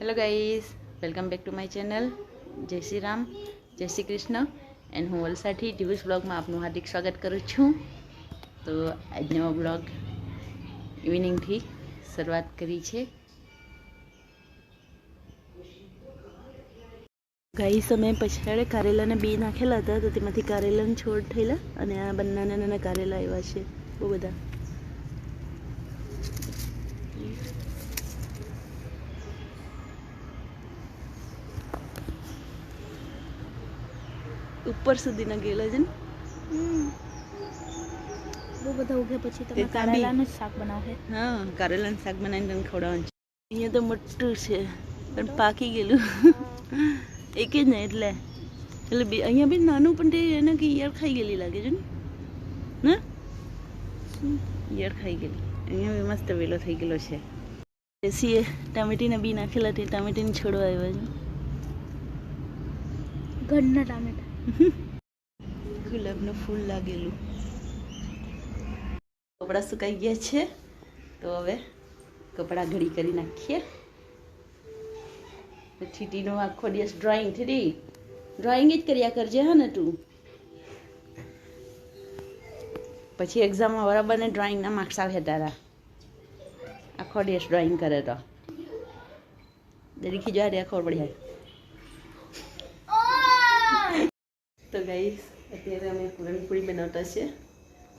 Hello guys welcome back to my channel જય શ્રી રામ જય Shri Krishna and હું વલસાડથી ટીવીસ બ્લોગમાં આપનું હાર્દિક સ્વાગત કરું છું. તો આજનો બ્લોગ ઇવનિંગથી શરૂઆત કરી છે. ગાઈસ અમે પછાડે કારેલાને બી નાખેલા હતા, તો તેમાંથી કારેલાને છોડ થયેલા અને આ બંને નાના નાના કારેલા આવ્યા છે, બહુ બધા. ઉપર સુધીના ગયેલા છે ને? બહુ બધા ઉગ્યા પછી તમે કારેલાનું શાક બનાવશે? હા કારેલાનું શાક બનાવીને તને ખવડાવવાનું છે. અહીંયા તો મોટું છે પણ પાકી ગયેલું. એક જ ને એટલે. એટલે બે અહીંયા બી નાનું પણ તે એને કે ઈયળ ખાઈ ગયેલી લાગે છે ને? ઈયળ ખાઈ ગયેલી. અહીંયા બી મસ્ત વેલો થઈ ગયેલો છે. દેશીએ ટામેટીના બી નાખેલા તે ટામેટીને છોડવા આવ્યા છે. ઘરના ટામેટા. ગુલાબનું ફૂલ લાગેલું. કપડાં સુકાઈ ગયા છે. તો હવે કપડાં ઘડી કરી નાખીએ. થીટીનો આખો દિવસ ડ્રોઈંગ થીટી. ડ્રોઈંગ જ કર્યા કરજે હા ને તું. પછી એક્ઝામમાં બરાબર ને ડ્રોઈંગના માર્ક્સ આવ્યા તારા. આખો દિવસ ડ્રોઈંગ કરે તો. દરેકી જોવા રે ખબર પડી જાય. તો ગાઈસ અત્યારે અમે પૂરણપૂરી બનાવતા છીએ.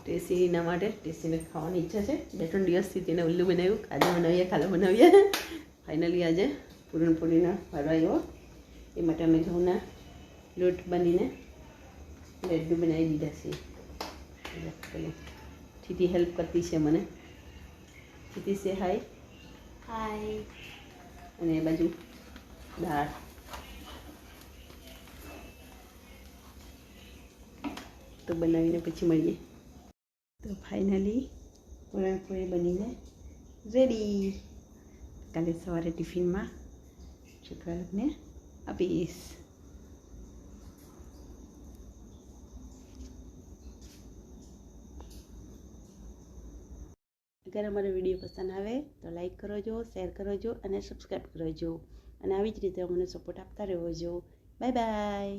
ટેસીના માટે ટેસીને ખાવાની ઈચ્છા છે. બે ત્રણ દિવસથી તેને ઉલ્લું બનાવ્યું આજે બનાવીએ કાલે બનાવીએ. ફાઇનલી આજે પૂરણપૂરીનો વારો આવ્યો. એ માટે અમે ઘઉંના લોટ બાંધીને લડ્ડુ બનાવી દીધા છે પેલું હેલ્પ કરતી છે મને. ઠીટી છે હાય હાય અને એ બાજુ દાળ. તો બનાવીને પછી મળીએ. તો ફાઇનલી પૂરણપૂરી બનીને રેડી કાલે સવારે ટિફિનમાં છોકરા આપીશ. અગર અમારો વીડિયો પસંદ આવે તો લાઈક કરજો શેર કરજો અને સબસ્ક્રાઈબ કરજો. અને આવી જ રીતે અમને સપોર્ટ આપતા રહેવો જો બાય બાય